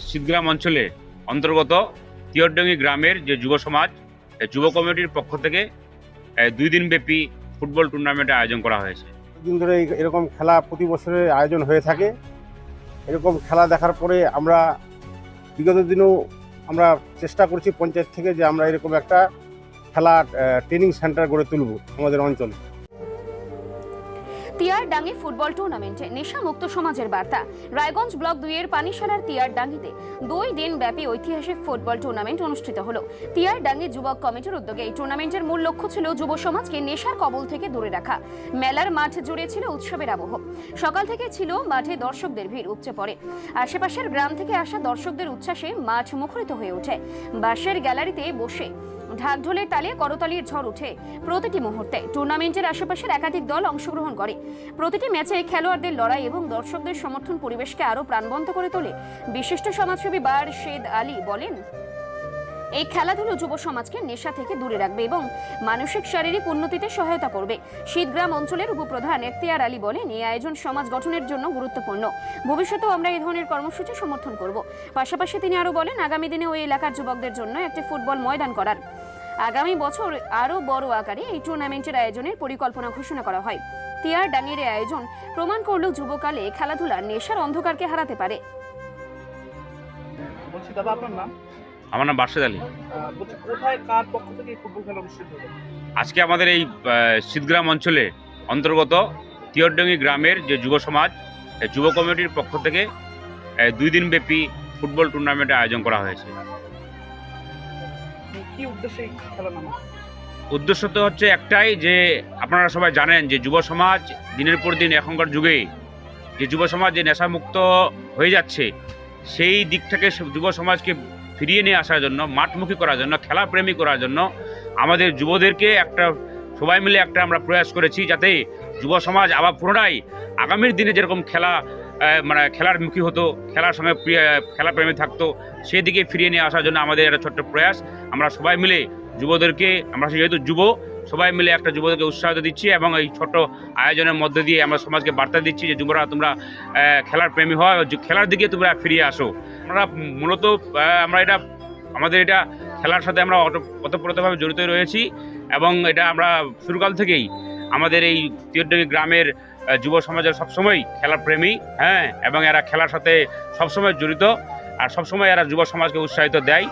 শীতগ্রাম অঞ্চলে অন্তর্গত তিয়রডঙ্গি গ্রামের যে যুব সমাজ যুব কমিটির পক্ষ থেকে দুই দিনব্যাপী ফুটবল টুর্নামেন্টের আয়োজন করা হয়েছে। দিন ধরে এই- এরকম খেলা প্রতি বছরের আয়োজন হয়ে থাকে। এরকম খেলা দেখার পরে আমরা বিগত দিনেও আমরা চেষ্টা করছি পঞ্চায়েত থেকে যে আমরা এরকম একটা খেলা ট্রেনিং সেন্টার গড়ে তুলব আমাদের অঞ্চলে। ডাঙ্গি ফুটবল টুর্নামেন্টে নেশা মুক্ত সমাজের বার্তা। রায়গঞ্জ ব্লক দুইয়ের পানিশালার তিয়ার ডাঙ্গিতে দুই দিন ব্যাপী ঐতিহাসিক ফুটবল টুর্নামেন্ট অনুষ্ঠিত হলো। তিয়ার ডাঙ্গি যুবক কমিটির উদ্যোগে এই টুর্নামেন্টের মূল লক্ষ্য ছিল যুব সমাজকে নেশার কবল থেকে দূরে রাখা। মেলার মাঠ জুড়ে ছিল উৎসবের আবহ। সকাল থেকে ছিল মাঠে দর্শকদের ভিড় উপচে পড়ে। আশেপাশের গ্রাম থেকে আসা দর্শকদের উচ্ছ্বাসে মাঠ মুখরিত হয়ে ওঠে। বাঁশের গ্যালারিতে বসে ঢাকঢোলের তালে করতালির ঝড় ওঠে। প্রতিটি মুহূর্তে টুর্নামেন্টের আশেপাশের একাধিক দল অংশগ্রহণ করে। প্রতিটি ম্যাচে খেলোয়াড়দের লড়াই এবং দর্শকদের সমর্থন পরিবেশকে আরও প্রাণবন্ত করে তোলে, বিশিষ্ট সমাজসেবী বার শেদ আলী বলেন। এই খেলাধুলো যুব সমাজকে নেশা থেকে দূরে রাখবে এবং মানসিক শারীরিক উন্নতিতে সহায়তা করবে। শীতগ্রাম অঞ্চলের উপপ্রধান এখতিয়ার আলী বলেন, এই আয়োজন সমাজ গঠনের জন্য গুরুত্বপূর্ণ। ভবিষ্যতেও আমরা এই ধরনের কর্মসূচি সমর্থন করব। পাশাপাশি তিনি আরও বলেন, আগামী দিনে ওই এলাকার যুবকদের জন্য একটি ফুটবল ময়দান করার আগামী বছর আরও বড় আকারে এই টুর্নামেন্টের আয়োজনের পরিকল্পনা ঘোষণা করা হয়। টিয়ার ডাঙের আয়োজন প্রমাণ করল যুবকালে খেলাধুলা নেশার অন্ধকারকে হারাতে পারে। বলছি দাদা আপনার নাম? আমার নাম বার্ষেদ আলী। বলছি কোথায় কার পক্ষ থেকে ফুটবল খেলা অনুষ্ঠিত হলো আজকে আমাদের এই শীতগ্রাম অঞ্চলে অন্তর্গত তিয়রডঙ্গি গ্রামের যে যুব সমাজ যুব কমিটির পক্ষ থেকে দুই দিনব্যাপী ফুটবল টুর্নামেন্টের আয়োজন করা হয়েছে। কি- উদ্দেশ্যে উদ্দেশ্য তো হচ্ছে একটাই যে আপনারা সবাই জানেন যে যুব সমাজ দিনের পর দিন এখনকার যুগে যে যুব সমাজ যে নেশামুক্ত হয়ে যাচ্ছে, সেই দিক থেকে যুব সমাজকে ফিরিয়ে নিয়ে আসার জন্য, মাঠমুখী করার জন্য, খেলাপ্রেমী করার জন্য আমাদের যুবদেরকে একটা, সবাই মিলে একটা আমরা প্রয়াস করেছি যাতে যুব সমাজ আবার পুনরায় আগামীর দিনে যেরকম খেলা মানে খেলার মুখী হতো, খেলার সঙ্গে খেলাপ্রেমী থাকতো সেদিকে ফিরিয়ে নিয়ে আসার জন্য আমাদের একটা ছোট্ট প্রয়াস। আমরা সবাই মিলে যুবদেরকে, আমরা যেহেতু যুব, সবাই মিলে একটা যুবদেরকে উৎসাহ দিচ্ছি এবং এই ছোট আয়োজনের মধ্যে দিয়ে আমরা সমাজকে বার্তা দিচ্ছি যে যুবরা তোমরা খেলার প্রেমী হয় খেলার দিকে তোমরা ফিরিয়ে আসো। আমরা মূলত আমরা এটা, আমাদের এটা খেলার সাথে আমরা অত- ওতপ্রোতভাবে জড়িত রয়েছি এবং এটা আমরা শুরুকাল থেকেই আমাদের এই তিরডি গ্রামের যুব সমাজের সবসময় খেলার প্রেমী হ্যাঁ এবং এরা খেলার সাথে সবসময় জড়িত। আর সবসময় এরা যুব সমাজকে উৎসাহিত দেয়।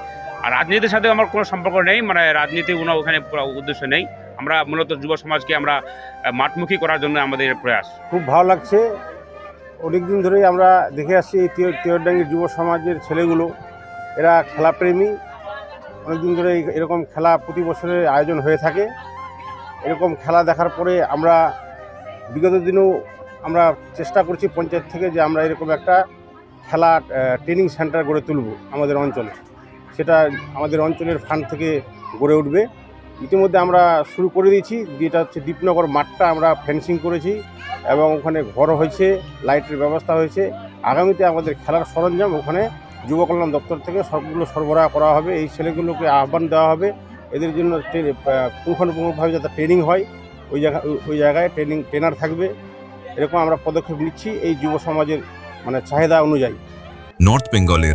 আর রাজনীতির সাথে আমার কোনো সম্পর্ক নেই মানে রাজনীতি কোনো ওখানে উদ্দেশ্য নেই। আমরা মূলত যুব সমাজকে আমরা মাঠমুখী করার জন্য আমাদের প্রয়াস। খুব ভালো লাগছে। অনেক দিন ধরেই আমরা দেখে আসছি এই তিয়রডাঙ্গির যুব সমাজের ছেলেগুলো। এরা খেলাপ্রেমী। অনেক দিন ধরে এরকম খেলা প্রতি বছরের আয়োজন হয়ে থাকে। এরকম খেলা দেখার পরে আমরা বিগত দিনেও আমরা চেষ্টা করছি পঞ্চায়েত থেকে যে আমরা এরকম একটা খেলা ট্রেনিং সেন্টার গড়ে তুলব আমাদের অঞ্চলে। সেটা আমাদের অঞ্চলের ফান্ড থেকে গড়ে উঠবে। ইতিমধ্যে আমরা শুরু করে দিয়েছি, যেটা হচ্ছে দীপনগর মাঠটা আমরা ফেন্সিং করেছি এবং ওখানে ঘর হয়েছে, লাইটের ব্যবস্থা হয়েছে। আগামীতে আমাদের খেলার সরঞ্জাম ওখানে যুব কল্যাণ দপ্তর থেকে সবগুলো সরবরাহ করা হবে। এই ছেলেগুলোকে আহ্বান দেওয়া হবে। এদের জন্য পুঙ্খানুপুঙ্খভাবে যাতে ট্রেনিং হয়, ওই জায়গা ওই- জায়গায় ট্রেনিং ট্রেনার থাকবে। এরকম আমরা পদক্ষেপ নিচ্ছি এই যুব সমাজের মানে চাহিদা অনুযায়ী। নর্থ বেঙ্গলের